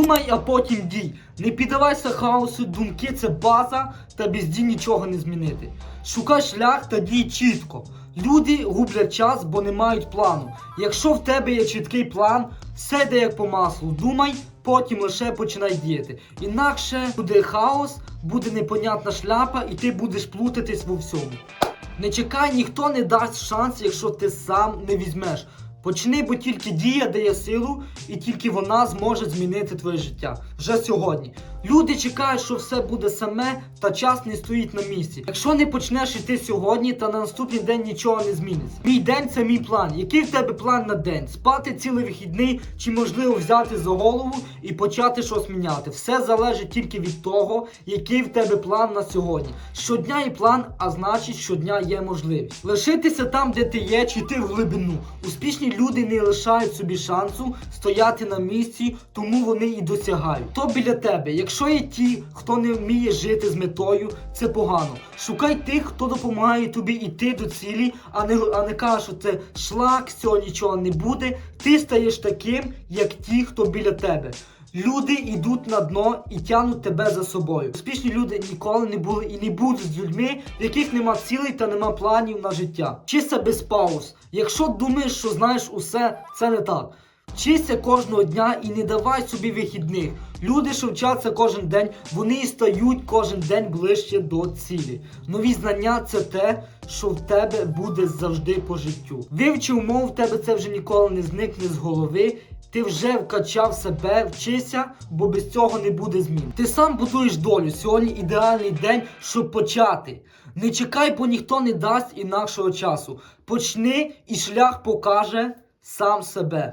Думай, а потім дій. Не піддавайся хаосу, думки це база, та без дій нічого не змінити. Шукай шлях та дій чітко. Люди гублять час, бо не мають плану. Якщо в тебе є чіткий план, все йде як по маслу. Думай, потім лише починай діяти. Інакше буде хаос, буде непонятна шляпа, і ти будеш плутатись во всьому. Не чекай, ніхто не дасть шанс, якщо ти сам не візьмеш. Почни, бо тільки дія дає силу, і тільки вона зможе змінити твоє життя вже сьогодні. Люди чекають, що все буде саме, та час не стоїть на місці. Якщо не почнеш іти сьогодні, та на наступний день нічого не зміниться. Мій день це мій план. Який в тебе план на день? Спати цілий вихідний, чи можливо взяти за голову і почати щось міняти? Все залежить тільки від того, який в тебе план на сьогодні. Щодня є план, а значить, щодня є можливість. Лишитися там, де ти є, чи йти в глибину. Успішні люди не лишають собі шансу стояти на місці, тому вони і досягають. То біля тебе. Якщо є ті, хто не вміє жити з метою, це погано. Шукай тих, хто допомагає тобі йти до цілі, а не, а не каже, що це шлак, цього нічого не буде. Ти стаєш таким, як ті, хто біля тебе. Люди йдуть на дно і тягнуть тебе за собою. Успішні люди ніколи не були і не будуть з людьми, в яких нема цілей та нема планів на життя. Вчися без пауз. Якщо думаєш, що знаєш усе, це не так. Вчися кожного дня і не давай собі вихідних. Люди, що вчаться кожен день, вони і стають кожен день ближче до цілі. Нові знання це те, що в тебе буде завжди по життю. Вивчив мову, в тебе це вже ніколи не зникне з голови. Ти вже вкачав себе, вчися, бо без цього не буде змін. Ти сам будуєш долю. Сьогодні ідеальний день, щоб почати. Не чекай, бо ніхто не дасть інакшого часу. Почни і шлях покаже сам себе.